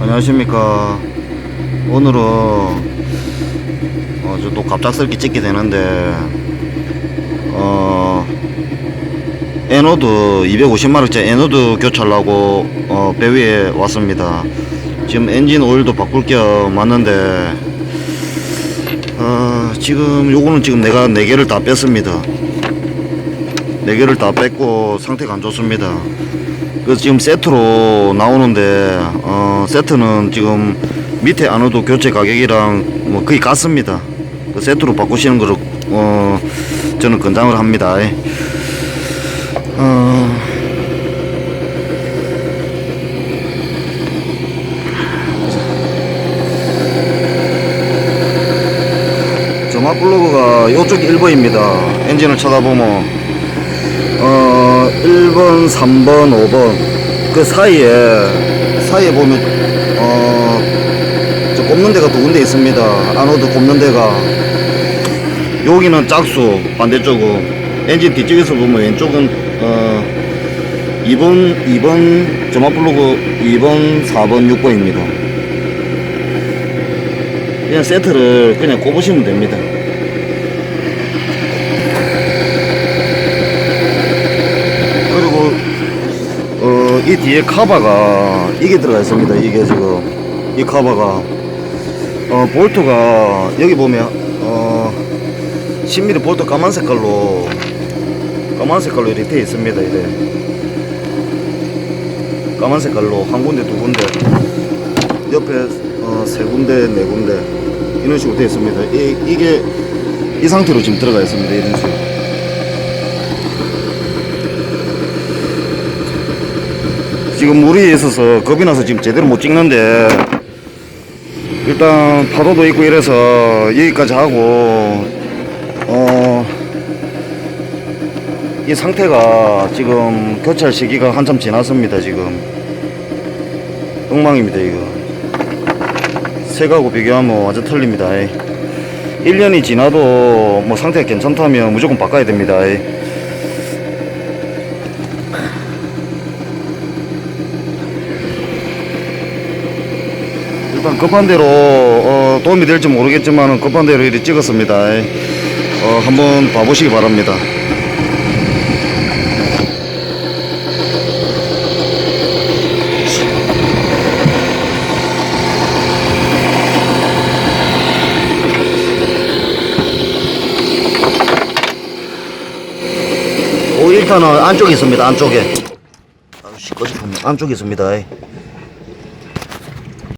안녕하십니까. 오늘은 어, 저또 갑작스럽게 찍게 되는데 어 에노드 250마력짜리 에노드 교체하려고 어, 배 위에 왔습니다. 지금 엔진 오일도 바꿀 겸 왔는데 어, 지금 요거는 지금 내가 4개를 다 뺐습니다. 4개를 다 뺐고 상태가 안 좋습니다. 그래서 지금 세트로 나오는데 어, 세트는 지금 밑에 안으도 교체 가격이랑 뭐 거의 같습니다. 그 세트로 바꾸시는 거를 어, 저는 권장을 합니다. 어, 점화 블로그가 이쪽 1번입니다. 엔진을 쳐다보면 어 1번, 3번, 5번 그 사이에 사이에 보면 어 저 꼽는 데가 두 군데 있습니다. 아노드 꼽는 데가 여기는 짝수 반대쪽은 엔진 뒤쪽에서 보면 왼쪽은 어 2번, 2번 점화 블로그 2번, 4번, 6번입니다. 그냥 세트를 그냥 꼽으시면 됩니다. 그리고 어, 이 뒤에 카바가 이게 들어가 있습니다. 이게 지금 이 카바가 어, 볼트가 여기 보면 어, 10mm 볼트 까만 색깔로 까만 색깔로 이렇게 되어 있습니다. 이래 까만 색깔로 한 군데 두 군데 옆에 어, 세 군데 네 군데 이런 식으로 되어 있습니다. 이, 이게 이 상태로 지금 들어가 있습니다. 이런 식으로. 지금 물이 있어서 겁이 나서 지금 제대로 못 찍는데 일단 파도도 있고 이래서 여기까지 하고 어, 이 상태가 지금 교체할 시기가 한참 지났습니다 지금. 엉망입니다 이거. 색하고 비교하면 완전 틀립니다. 1년이 지나도 뭐 상태가 괜찮다면 무조건 바꿔야 됩니다 일단 급한 대로 어, 도움이 될지 모르겠지만 급한 대로 이렇게 찍었습니다. 어, 한번 봐보시기 바랍니다. 오, 일단은 안쪽에 있습니다. 안쪽에. 씻고 싶으면 안쪽에 있습니다.